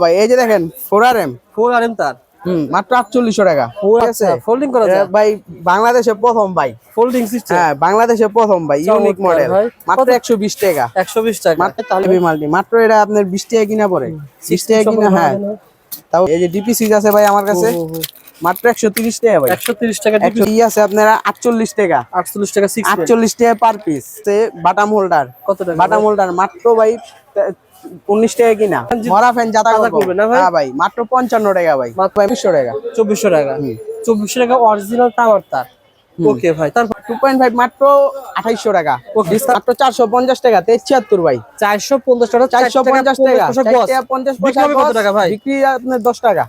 ভাই এই যে দেখেন four R M four R M তার? হুম মাত্র আটচল্লিশশো টাকা। ঠিক আচ্ছা আছে? ফোল্ডিং করা যায়? ভাই বাংলাদেশে প্রথম ভাই। ফোল্ডিং সিস্টেম হ্যাঁ বাংলাদেশে প্রথম ভাই ইউনিক মডেল মাত্র একশো বিশ টাকা। একশো বিশ টাকা। মাত্র তাহলে মাল্টি মাত্র এটা আপনার বিশ টাকা কিনা পড়ে। বিশ টাকা কিনা হ্যাঁ। তাও এই যে ডিপি সিজ আছে ভাই আমার কাছে মাত্র একশো তিরিশ টাকা ভাই। একশো তিরিশ টাকা ই আছে আপনারা আটচল্লিশ টাকা। আটচল্লিশ টাকা আটচল্লিশ টাকা পার পিস বাটাম হোল্ডার কত টাকা? বাটাম হোল্ডার মাত্র ভাই উনিশ টাকা কিনা? মরা ফ্যান করবে না ভাই? হ্যাঁ ভাই মাত্র পঞ্চান্ন টাকা ভাই। মাত্র বিশশো টাকা। চব্বিশশো টাকা। চব্বিশশো টাকা অরিজিনাল তামার তার ওকে ভাই তারপর? টু পয়েন্ট ফাইভ মাত্র আঠাইশশো টাকা। মাত্র চারশো পঞ্চাশ টাকা তেইশ ছিয়াত্তর ভাই। চারশো পঞ্চাশ টাকা চারশো পঞ্চাশ টাকা। পঞ্চাশ পয়সা কত টাকা ভাই? বিক্রি আপনার দশ টাকা।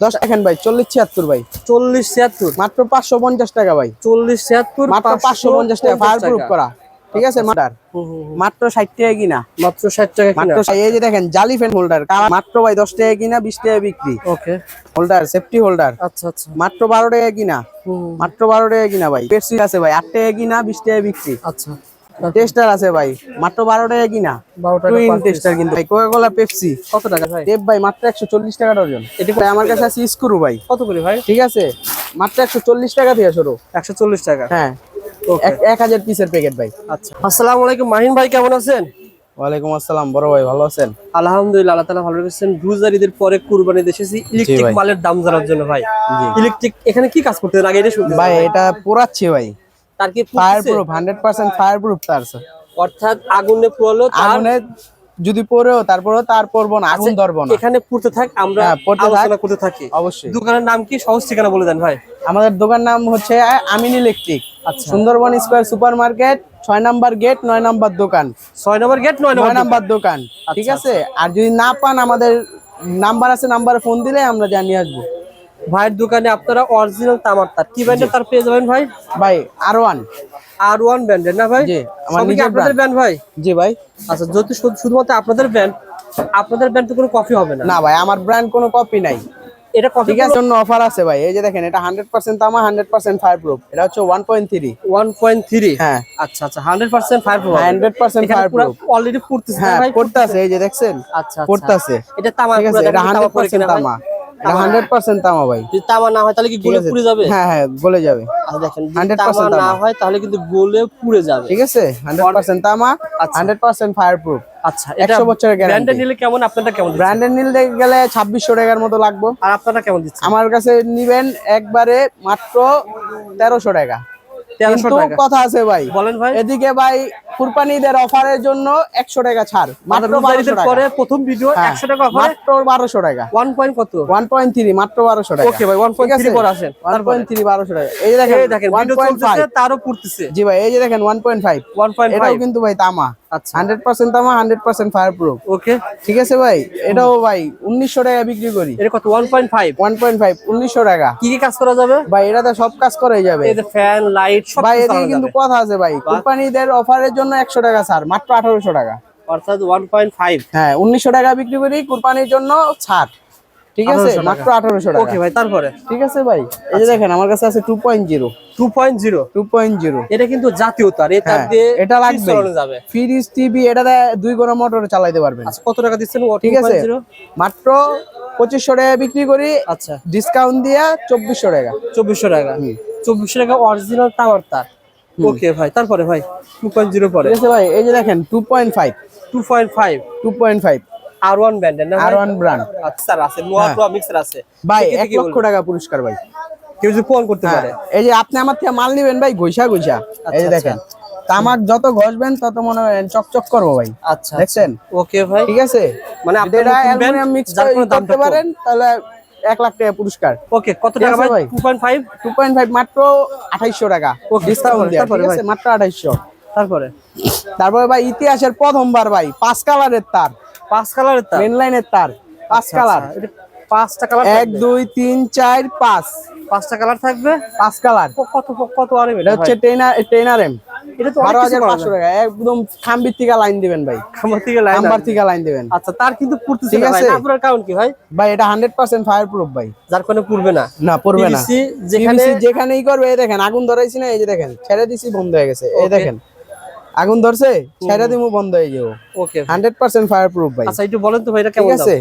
দশ দেখেন ভাই চল্লিশ ছিয়াত্তর ভাই। চল্লিশ ছিয়াত্তর। মাত্র পাঁচশো পঞ্চাশ টাকা ভাই। চল্লিশ ছিয়াত্তর মাত্র পাঁচশো পঞ্চাশ টাকা ফায়ার প্রুফ করা। ঠিক আছে মাটার হুম, হুম। মাত্র ষাট টাকা কিনা? মাত্র ষাট টাকা মাত্র এই যে দেখেন জালি ফ্যান হোল্ডার মাত্র ভাই দশ টাকা কিনা বিশ টাকা বিক্রি। ওকে হোল্ডার সেফটি হোল্ডার আচ্ছা আচ্ছা। মাত্র বারো টাকা কিনা? মাত্র বারো টাকা কিনা ভাই? পেপসি আছে ভাই আট টাকা কিনা বিশ টাকা বিক্রি। আচ্ছা। টেস্টার আছে ভাই মাত্র বারো টাকা কিনা টুইন টেস্টার কিন্তু। ভাই কোকা কোলা পেপসি কত টাকা ভাই? টেপ ভাই মাত্র একশো চল্লিশ টাকা ডজন। এটা আমার কাছে আছে স্ক্রু ভাই। কত করে ভাই? ঠিক আছে মাত্র একশো চল্লিশ টাকা থেকে শুরু। একশো চল্লিশ টাকা। হ্যাঁ. এক- হাজার পিসের প্যাকেট ভাই। আচ্ছা। আসসালামু আলাইকুম মাহিন ভাই কেমন আছেন? ওয়ালাইকুম আসসালাম বড় ভাই ভালো আছেন? আলহামদুলিল্লাহ আল্লাহ তালা ভালো রেখেছেন। রোজার ঈদের পরে কুরবানিতে এসেছি ইলেকট্রিক মালের দাম জানার জন্য ভাই। ইলেকট্রিক এখানে কি কাজ করতে আগে এটা শুনতে ভাই এটা পোড়াচ্ছি ভাই। তার কি fire? Proof hundred percent fire proof তার। অর্থাৎ আগুনে তার আগুনে যদি পড়েও তারপরেও তার পড়ব না আগুন ধরবো না। এখানে পড়তে থাক আমরা হ্যাঁ। আলোচনা করতে থাকি। অবশ্যই। দোকানের নাম কি? সহজ ঠিকানা বলে দেন ভাই। আমাদের দোকান নাম হচ্ছে আমিন ইলেকট্রিক। আচ্ছা সুন্দরবন স্কোয়ার সুপার মার্কেট ছয় নাম্বার গেট নয় নাম্বার দোকান। ছয় নম্বর গেট নয় নম্বর দোকান। ঠিক আচ্ছা, আছে? আর যদি না পান আমাদের নাম্বার আছে নাম্বারে ফোন দিলে আমরা জানিয়ে আসব। ভাইয়ের দোকানে আপনারা অরিজিনাল তামার তার। কি ব্র্যান্ডের তার পেয়ে যাবেন ভাই? ভাই আর ওয়ান আর ওয়ান ব্র্যান্ডের না ভাই? জি, আমার নিজের আপনাদের ব্র্যান্ড ভাই? জি ভাই। আচ্ছা যদি শুধুমাত্র আপনাদের ব্র্যান্ড আপনাদের ব্র্যান্ড তো কোনো কপি হবে না। না ভাই আমার ব্র্যান্ড কোনো কপি নাই। এটা কত জন্য অফার আছে ভাই। এই যে দেখেন এটা হান্ড্রেড পার্সেন্ট তামা 100% ফায়ারপ্রুফ এটা হচ্ছে one point three one point three হ্যাঁ। আচ্ছা আচ্ছা hundred percent fire proof hundred percent fire proof already পড়তেছে হ্যাঁ ভাই? পড়তেছে এই যে দেখছেন? আচ্ছা পড়তেছে। এটা তামা পুরো এটা তামা। হান্ড্রেড পার্সেন্ট তামা ভাই। যদি তামা না হয় তাহলে কি গলে পুড়ে যাবে? হ্যাঁ হ্যাঁ গলে যাবে। আচ্ছা দেখেন যদি 100% না হয় তাহলে কিন্তু গলে পুড়ে যাবে। ঠিক আছে? হান্ড্রেড পার্সেন্ট তামা আচ্ছা। হান্ড্রেড পার্সেন্ট ফায়ার প্রুফ আচ্ছা একশো 100 বছরের guarantee। নিলে কেমন? আপনারটা কেমন দিচ্ছেন? ব্র্যান্ডের নিল গেলে ছাব্বিশশো টাকার মতো লাগবে। আর আপনারা কেমন আমার কাছে নিবেন একবারে মাত্র তেরোশো টাকা। কিন্তু কথা আছে ভাই। বলেন ভাই। এদিকে ভাই কুরবানিদের অফারের জন্য একশো টাকা ছাড়। মাত্র রোজার বারোশো ঈদের টাকা। পরে প্রথম ভিডিও হ্যাঁ, একশো টাকা অফার? মাত্র বারোশো টাকা। ওয়ান পয়েন্ট কত? ওয়ান পয়েন্ট থ্রি মাত্র বারোশো টাকা। ওকে ভাই ওয়ান পয়েন্ট থ্রি পর আসেন। ওয়ান পয়েন্ট থ্রি বারোশো টাকা। এই দেখেন এই দেখেন ভিডিও চলতেছে তারও পড়তেছে। জি ভাই এই যে দেখেন one point five one point এটাও কিন্তু ভাই তামা। আচ্ছা। হান্ড্রেড পার্সেন্ট তামা hundred percent fire proof okay ঠিক আছে ভাই? এটাও ভাই উনিশশো টাকা বিক্রি করি। এটা কত? One point five one point five উনিশশো টাকা। কি কি কাজ করা যাবে? ভাই এটাতে সব কাজ করাই যাবে। এই যে ফ্যান লাইট সব ভাই এদিকে কিন্তু কথা আছে ভাই কোম্পানিদের অফারের জন্য একশো টাকা ছাড় মাত্র আঠারোশো টাকা। অর্থাৎ ওয়ান পয়েন্ট ফাইভ হ্যাঁ উনিশশো টাকা বিক্রি করি কোরবানির জন্য ছাড়। ঠিক আছে? মাত্র আঠারোশো টাকা। ওকে ভাই তারপরে? ঠিক আছে ভাই? এই যে দেখেন আমার কাছে আছে two point zero two point zero two point zero এটা কিন্তু জাতীয় তার এই হ্যাঁ, দিয়ে এটা ফ্রিজ লাগবে চালানো যাবে। ফ্রিজ টিভি এটাতে দুই মোটর চালাইতে পারবেন। আচ্ছা কত টাকা দিচ্ছেন? ঠিক আছে? মাত্র পঁচিশশো টাকা বিক্রি করি আচ্ছা। ডিসকাউন্ট দিয়া চব্বিশশো টাকা। চব্বিশশো টাকা। হুম। চব্বিশশো টাকা অরিজিনাল টাওয়ার তার ওকে ভাই তারপরে ভাই টু পয়েন্ট জিরো পরে। ভাই এই যে দেখেন two point five two point five two point five আর ওয়ান ব্র্যান্ডের না আর ওয়ান ব্র্যান্ড আচ্ছা আছে নোয়া। মিক্সার আছে। ভাই এক লক্ষ টাকা পুরস্কার ভাই। কেউ যদি প্রমাণ করতে হ্যাঁ, পারে। এই যে আপনি আমার থেকে মাল নিবেন ভাই ঘইসা ঘইসা এই যে আচ্ছা, দেখেন তামাক যত ঘষবেন তত মনে হয় চকচক করব ভাই। আচ্ছা দেখছেন? ওকে ভাই। ঠিক আছে? মানে অ্যালুমিনিয়াম মিক্স করতে পারেন তাহলে এক লাখ টাকা পুরস্কার। ওকে কত টাকা ভাই। Two point five two point five মাত্র আঠাইশশো টাকা। ডিসকাউন্ট মাত্র আঠাইশশো। তারপরে? তারপরে ভাই ইতিহাসের প্রথমবার ভাই পাঁচ কালারের তার। পাঁচ কালারের তার? মেন লাইনের তার পাঁচ আচ্ছা, কালার। আচ্ছা, পাঁচটা কালার এক দুই তিন চার পাঁচ। পাঁচটা কালার থাকবে? পাঁচ কালার। কত কত আর হচ্ছে টেনার টেনার এম এটা তো বারো অনেক হাজার কিছু পাঁচশো টাকা। একদম খাম্বির থেকে লাইন দিবেন ভাই। থেকে লাইন থেকে লাইন দিবেন। আচ্ছা তার কিন্তু পড়তেছে না ভাই। আপনার কারণ কি ভাই? ভাই এটা হান্ড্রেড পার্সেন্ট ফায়ার প্রুফ ভাই। যার পড়বে না। না পড়বে না। যেখানে যেখানেই করবে এই দেখেন আগুন ধরাইছি না এই যে দেখেন ছেড়ে দিছি বন্ধ হয়ে গেছে। এই দেখেন আগুন ধরছে ছেড়ে দিমু বন্ধ হয়ে যাব okay hundred percent fire proof ভাই। আচ্ছা একটু বলেন তো ভাই এটা ঠিক কেমন আছে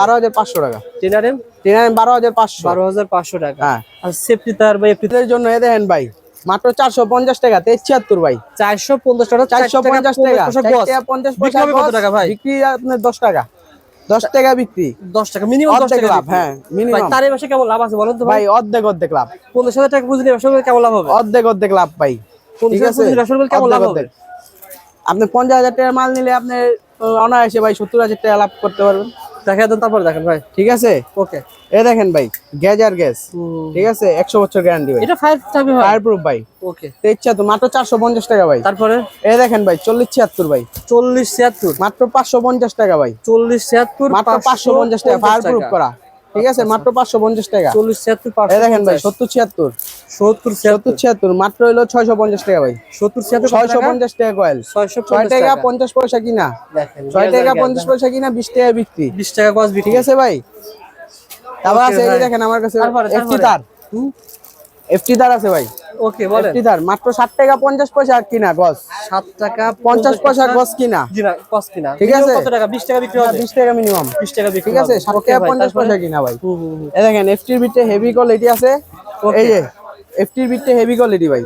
বারো হাজার পাঁচশো টাকা। Ten R M? Ten M বারো হাজার পাঁচশো। বারো হাজার পাঁচশো টাকা। হ্যাঁ। আর সেফটি তার এফটি জন্য এ দেখেন ভাই মাত্র চারশো পঞ্চাশ টাকা তেইশ ছিয়াত্তর ভাই। চারশো পঞ্চাশ টাকা চারশো পঞ্চাশ টাকা। টাকা পঞ্চাশ কত টাকা ভাই? বিক্রি আপনার দশ টাকা। দশ টাকা বিক্রি। দশ টাকা মিনিমাম দশ টাকা লাভ হ্যাঁ মিনিমাম। তার এই মাসে কেমন লাভ আছে বলেন তো ভাই? অর্ধেক অর্ধেক লাভ। পঞ্চাশ হাজার টাকা পুঁজি ব্যবসা কেমন লাভ হবে? অর্ধেক অর্ধেক লাভ ভাই। ঠিক আছে? কেমন লাভ হবে? আপনি পঞ্চাশ হাজার টাকার মাল নিলে আপনি অনায়াসে ভাই সত্তর হাজার টাকা লাভ করতে পারবেন। দেখা দেন তারপর দেখেন ভাই। ঠিক আছে? ওকে এ দেখেন ভাই গ্যাস। আর গ্যাস ঠিক আছে? একশো বছর গ্যারান্টি ভাই। এটা ফায়ার থাকবে ভাই। ফায়ার প্রুফ ভাই ওকে তেইশ তো মাত্র চারশো পঞ্চাশ টাকা ভাই। তারপরে? এ দেখেন ভাই চল্লিশ ছিয়াত্তর ভাই। চল্লিশ ছিয়াত্তর। মাত্র পাঁচশো পঞ্চাশ টাকা ভাই। চল্লিশ ছিয়াত্তর মাত্র পাঁচশো পঞ্চাশ টাকা ফায়ার প্রুফ করা। ঠিক আছে মাত্র পাঁচশো পঞ্চাশ টাকা। চল্লিশ ছিয়াত্তর দেখেন ভাই সত্তর ছিয়াত্তর। সত্তর সত্তর ছিয়াত্তর মাত্র হইল ছয়শো পঞ্চাশ টাকা ভাই। সত্তর ছিয়াত্তর ছয়শো পঞ্চাশ টাকা কয়েল। ছয়শো ছয় টাকা পঞ্চাশ পয়সা কিনা। ছয় টাকা পঞ্চাশ পয়সা কিনা বিশ টাকা বিক্রি। বিশ টাকা কস ঠিক আছে ভাই? তারপর আছে। দেখেন আমার কাছে এফটি। তার। এফটি তার আছে ভাই। ওকে বলেন। মাত্র ষাট টাকা পঞ্চাশ পয়সা কিনা গজ সাত টাকা পঞ্চাশ পয়সা গজ কিনা। জি না কস কিনা। ঠিক আছে। কত টাকা? বিশ টাকা বিক্রি হবে। বিশ টাকা মিনিমাম বিশ টাকা বিক্রি ঠিক আছে। টাকা? পয়সা কিনা ভাই। এই দেখেন এফটির হেভি কোয়ালিটি আছে। এই যে এফটির বিটে হেভি কোয়ালিটি ভাই।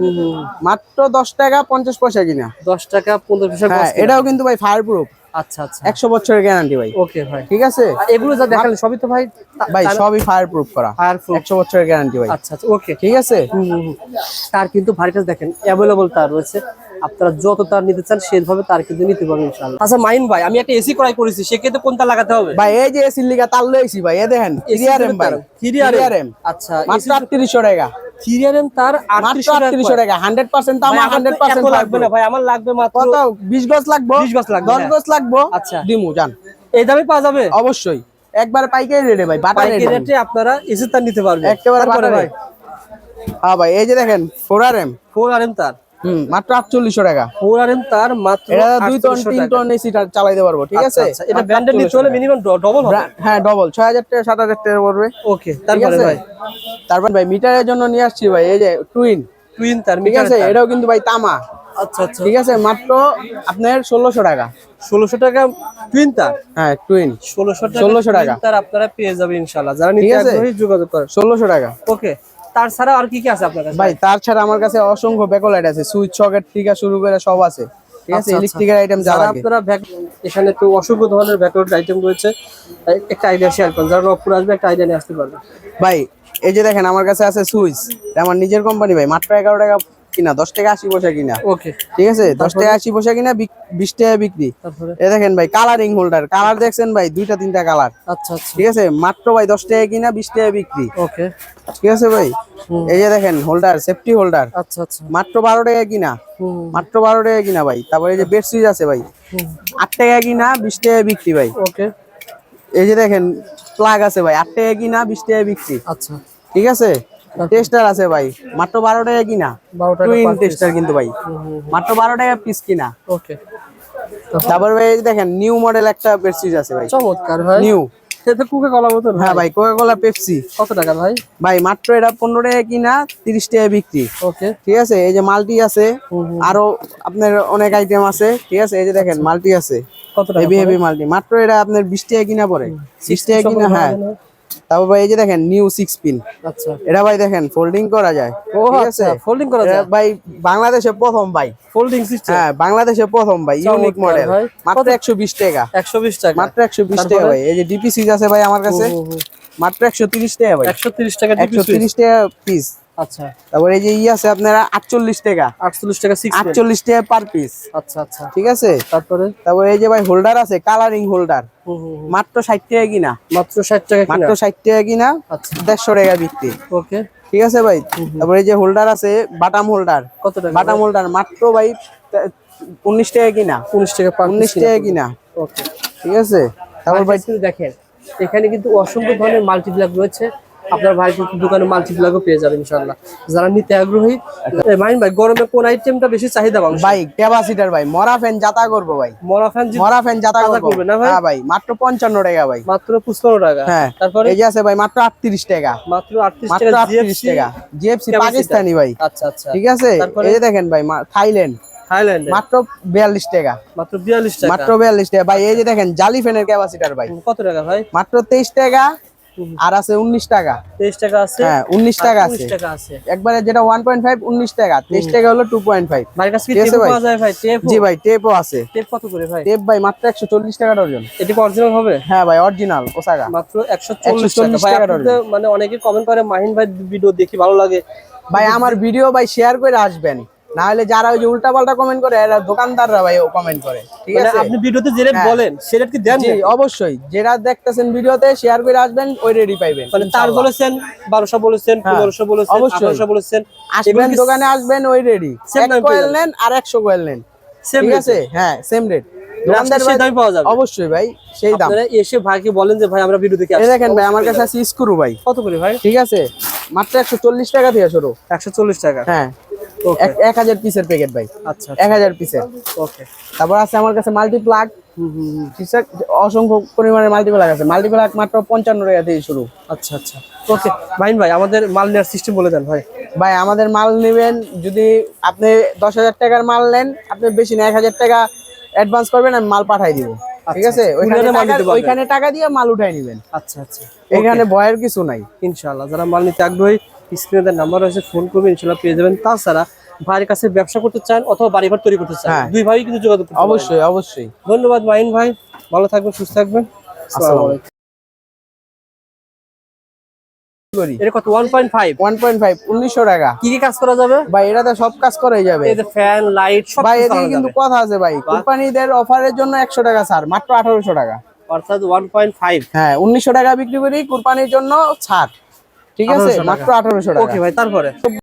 মাত্র দশ টাকা পঞ্চাশ পয়সা কিনা। দশ টাকা পনেরো পয়সা হ্যাঁ। এটাও কিন্তু ভাই ফায়ার প্রুফ আচ্ছা আচ্ছা। একশো বছরের গ্যারান্টি ভাই। ওকে ভাই। ঠিক আছে? এগুলো যা দেখালেন সবই তো ভাই ভাই সবই ফায়ার প্রুফ করা। ফায়ার প্রুফ একশো বছরের গ্যারান্টি ভাই। আচ্ছা আচ্ছা ওকে। ঠিক আছে? তার কিন্তু ভারিটাস দেখেন অ্যাভেলেবল তার রয়েছে। আপনারা যত তার নিতে চান সেভাবে তার কিন্তু নিতে পারবেন ইনশাআল্লাহ। আচ্ছা মাইন ভাই আমি একটা এসি ক্রয় করেছি সেক্ষেত্রে কোনটা লাগাতে হবে? ভাই এই যে এসির লিগা তার লইছি ভাই এ দেখেন থ্রিআরএম ভাই থ্রিআরএম আচ্ছা মাত্র আটত্রিশশো টাকা। থ্রিআরএম তার মাত্র আটত্রিশশো আটত্রিশশো টাকা হান্ড্রেড পার্সেন্ট ভাই, আমার আমার হান্ড্রেড তো পার্সেন্ট এত লাগবে। না ভাই আমার লাগবে মাত্র কত? বিশ গজ লাগবো? 20 গজ লাগবে, দশ হ্যাঁ। গজ লাগবো? আচ্ছা। দিমু জান এই দামে পাওয়া যাবে? অবশ্যই। একবার পাইকারি রেটে ভাই পাইকারি রেটে আপনারা এসি তার নিতে পারবেন। একেবারে ভাই হ্যাঁ ভাই এই যে দেখেন four R M four R M তার। হুম মাত্র আটচল্লিশশো টাকা। ফোর আর এম তার মাত্র এটা দুই টন 4800 টন এসি চালাইতে পারব ঠিক আচ্ছা, আছে? আচ্ছা, এটা ব্র্যান্ডেড নিতে হলে মিনিমাম ডবল হবে? হ্যাঁ ডবল ছয় হাজার টাকা সাত হাজার টাকা পড়বে। ওকে তারপরে ভাই? তারপর ভাই মিটারের জন্য নিয়ে আসছি ভাই এই যে টুইন টুইন তার ঠিক আছে? এটাও কিন্তু ভাই তামা। আচ্ছা আচ্ছা। ঠিক আছে? মাত্র আপনার ষোলোশো টাকা। ষোলোশো টাকা টুইন তার? হ্যাঁ টুইন ষোলোশো টাকা 1600 টাকা। তার আপনারা পেয়ে যাবেন ইনশাআল্লাহ। যারা নিতে আগ্রহী যোগাযোগ করেন। ষোলোশো টাকা। ওকে তার ছাড়া আর কি কি আছে আপনার কাছে? ভাই তার ছাড়া আমার কাছে অসংখ্য ব্যাকলাইট আছে সুইচ সকেট থেকে শুরু করে সব আছে। ঠিক আছে? আচ্ছা, আচ্ছা। ইলেকট্রিক্যাল আইটেম যারা আপনারা এখানে তো অসংখ্য ধরনের ব্যাকলাইট আইটেম রয়েছে। একটা আইডিয়া শেয়ার করুন যারা অপুর আসবে একটা আইডিয়া নিয়ে আসতে পারবে। ভাই এই যে দেখেন আমার কাছে আছে সুইচ। আমার নিজের কোম্পানি ভাই মাত্র এগারো টাকা কিনা দশ টাকা আশি পয়সা কিনা। ওকে। ঠিক আছে? দশ টাকা আশি পয়সা কিনা বিশ টাকা বিক্রি। এ দেখেন ভাই কালারিং হোল্ডার কালার দেখছেন ভাই দুইটা তিনটা কালার আচ্ছা আচ্ছা। ঠিক আছে? মাত্র ভাই দশ টাকা কিনা বিশ টাকা বিক্রি। ওকে। ঠিক আছে ভাই? এই যে দেখেন হোল্ডার সেফটি হোল্ডার আচ্ছা আচ্ছা। মাত্র বারো টাকা কিনা। মাত্র বারো টাকা কিনা ভাই। তারপরে এই যে বেড সুইচ আছে ভাই। আট টাকা কিনা বিশ টাকা বিক্রি ভাই। ওকে। এই যে দেখেন প্লাগ আছে ভাই। আট টাকা কিনা বিশ টাকা বিক্রি। আচ্ছা। ঠিক আছে? টেস্টার আছে ভাই। মাত্র বারো টাকা কিনা টুইন টেস্টার কিন্তু ভাই। মাত্র বারো টাকা পিস কিনা? ওকে তারপরে ভাই দেখেন নিউ মডেল একটা আছে ভাই। চমৎকার ভাই। নিউ সেটা কুকে কলা মতন হ্যাঁ ভাই। কোকা কোলা পেপসি কত টাকা ভাই? ভাই মাত্র এটা পনেরো টাকা কিনা তিরিশ টাকা বিক্রি। ওকে ঠিক আছে? এই যে মাল্টি আছে আরও আপনার অনেক আইটেম আছে। ঠিক আছে? এই যে দেখেন মাল্টি আছে। কত টাকা হেভি হেভি মাল্টি। মাত্র এটা আপনার বিশ টাকা কিনা পড়ে। বিশ টাকা কিনা হ্যাঁ। তারপর ভাই এই যে দেখেন নিউ সিক্স পিন আচ্ছা। এটা ভাই দেখেন ফোল্ডিং করা যায়। ও আচ্ছা ফোল্ডিং করা যায়। ভাই বাংলাদেশে প্রথম ভাই। ফোল্ডিং সিস্টেম হ্যাঁ বাংলাদেশে প্রথম ভাই ইউনিক মডেল মাত্র একশো বিশ টাকা। 120 টাকা। মাত্র একশো বিশ টাকা ভাই। এই যে ডিপি সিজ আছে ভাই আমার কাছে। মাত্র একশো তিরিশ টাকা ভাই। 130 টাকা একশো ডিপি তিরিশ টাকা পিস আচ্ছা। তারপর এই যে ই আছে আপনারা আটচল্লিশ টাকা। 48 টাকা 6 আটচল্লিশ টাকা পার পিস আচ্ছা আচ্ছা। ঠিক আছে? তারপরে? তারপর এই যে ভাই হোল্ডার আছে কালারিং হোল্ডার। মাত্র ষাট টাকা কিনা। মাত্র 60 টাকা কিনা? মাত্র ষাট টাকা কিনা আচ্ছা। দেড়শো টাকা বিক্রি। ওকে। ঠিক আছে ভাই? তারপর এই যে হোল্ডার আছে বাটাম হোল্ডার কত টাকা? বাটাম হোল্ডার মাত্র ভাই উনিশ টাকা কিনা। 19 টাকা পার উনিশ টাকা কিনা। ওকে। ঠিক আছে? তারপর ভাই দেখেন এখানে কিন্তু অসংখ্য ধরনের মাল্টিপ্লাগ রয়েছে। আপনার ভাই দোকানে মাল্টিপ্লাগও পেয়ে যাবেন ইনশাআল্লাহ। যারা নিতে আগ্রহী এ, মাইন ভাই গরমে কোন আইটেমটা বেশি চাহিদা মাংস ভাই ক্যাপাসিটার ভাই মরা ফ্যান যাতা করব ভাই। মরা ফ্যান মরা ফ্যান যাতা করবে। না ভাই? হ্যাঁ ভাই মাত্র পঞ্চান্ন টাকা ভাই। মাত্র 55 টাকা। হ্যাঁ তারপরে? এই যে আছে ভাই মাত্র আটত্রিশ টাকা। মাত্র 38 মাত্র টাকা আটত্রিশ টাকা। জিএফসি পাকিস্তানি ভাই। আচ্ছা আচ্ছা। ঠিক আছে? এই দেখেন ভাই থাইল্যান্ড। মাত্র বিয়াল্লিশ টাকা। মাত্র বিয়াল্লিশ টাকা। মাত্র বিয়াল্লিশ টাকা। ভাই এই যে দেখেন জালি ফ্যানের ক্যাপাসিটার ভাই। কত টাকা ভাই? মাত্র তেইশ টাকা। আর আছে উনিশ টাকা। তেইশ টাকা আছে? হ্যাঁ উনিশ টাকা আছে। টাকা আছে। একবারে যেটা ওয়ান পয়েন্ট ফাইভ উনিশ টাকা। তেইশ টাকা হলো টু পয়েন্ট ফাইভ জি ভাই টেপও আছে। টেপ কত করে ভাই? টেপ ভাই মাত্র একশো চল্লিশ টাকা ডর্জন এটি অরিজিনাল হবে? হ্যাঁ ভাই অরিজিনাল ওসাকা। মাত্র একশো চল্লিশ টাকা। 140 টাকা মানে অনেকে কমেন্ট করে মাহিন ভাই ভিডিও দেখি ভালো লাগে। ভাই আমার ভিডিও ভাই শেয়ার করে আসবেন। না হলে যারা ওই যে উল্টা পাল্টা কমেন্ট করে এরা দোকানদাররা ভাই কমেন্ট করে। ঠিক মানে আছে? আপনি ভিডিওতে যে রেট হ্যাঁ। বলেন সে রেট কি দেন জি অবশ্যই। যেটা দেখতেছেন ভিডিওতে শেয়ার করে আসবেন ওই রেডি পাইবেন মানে তার বলেছেন বারোশো বলেছেন হ্যাঁ, পনেরোশো বলেছেন অবশ্যই। আঠারোশো বলেছেন আসবেন দোকানে আসবেন ওই রেডি এক কোয়েল নেন আর একশো কোয়েল নেন। ঠিক আছে? হ্যাঁ সেম রেট অবশ্যই ভাই সেই দাম। এসে ভাইকে বলেন যে ভাই আমরা ভিডিও দেখে দেখেন ভাই আমার কাছে আছে স্ক্রু ভাই। কত করে ভাই? ঠিক আছে? মাত্র একশো চল্লিশ টাকা থেকে শুরু একশো চল্লিশ টাকা। হ্যাঁ। এক- হাজার পিসের প্যাকেট ভাই। আচ্ছা এক হাজার পিসের ওকে তারপর আছে আমার কাছে মাল্টি প্লাগ অসংখ্য পরিমাণের মাল্টিপ্লাগ আছে। মাত্র পঞ্চান্ন টাকা থেকে শুরু। আচ্ছা আচ্ছা। ওকে মাহিন ভাই আমাদের মাল নেওয়ার সিস্টেম বলে দেন ভাই। ভাই আমাদের মাল নেবেন যদি আপনি দশ হাজার টাকার মাল নেন আপনি বেশি না এক হাজার টাকা অ্যাডভান্স করবেন আমি মাল পাঠাই দিব। ঠিক আছে? ওইখানে মাল টাকা- দিয়ে মাল উঠাই নেবেন। আচ্ছা আচ্ছা। এখানে ভয়ের কিছু নাই। ইনশাআল্লাহ যারা মাল নিতে আগ্রহী স্ক্রিনে তার নাম্বার রয়েছে ফোন করবেন ইনশাআল্লাহ পেয়ে যাবেন। তাছাড়া ভাইয়ের কাছে ব্যবসা করতে চান অথবা বাড়ি ঘর তৈরি করতে চান হ্যাঁ। দুই ভাই কিন্তু যোগাযোগ অবশ্যই অবশ্যই। ধন্যবাদ মাহিন ভাই ভালো থাকবেন সুস্থ থাকবেন। আসসালামু আলাইকুম। করি? এটা কত? টাকা। কি কি কাজ করা যাবে? ভাই এটাতে সব কাজ করাই যাবে। ফ্যান লাইট সব ভাই এদিকে কিন্তু কথা আছে ভাই কোম্পানিদের অফারের জন্য একশো টাকা ছাড় মাত্র আঠারোশো টাকা। অর্থাৎ ওয়ান পয়েন্ট ফাইভ। হ্যাঁ উনিশশো টাকা বিক্রি করি কোরবানির জন্য ছাড়। ঠিক আছে? 1800 মাত্র আঠারোশো টাকা। ওকে ভাই তারপরে?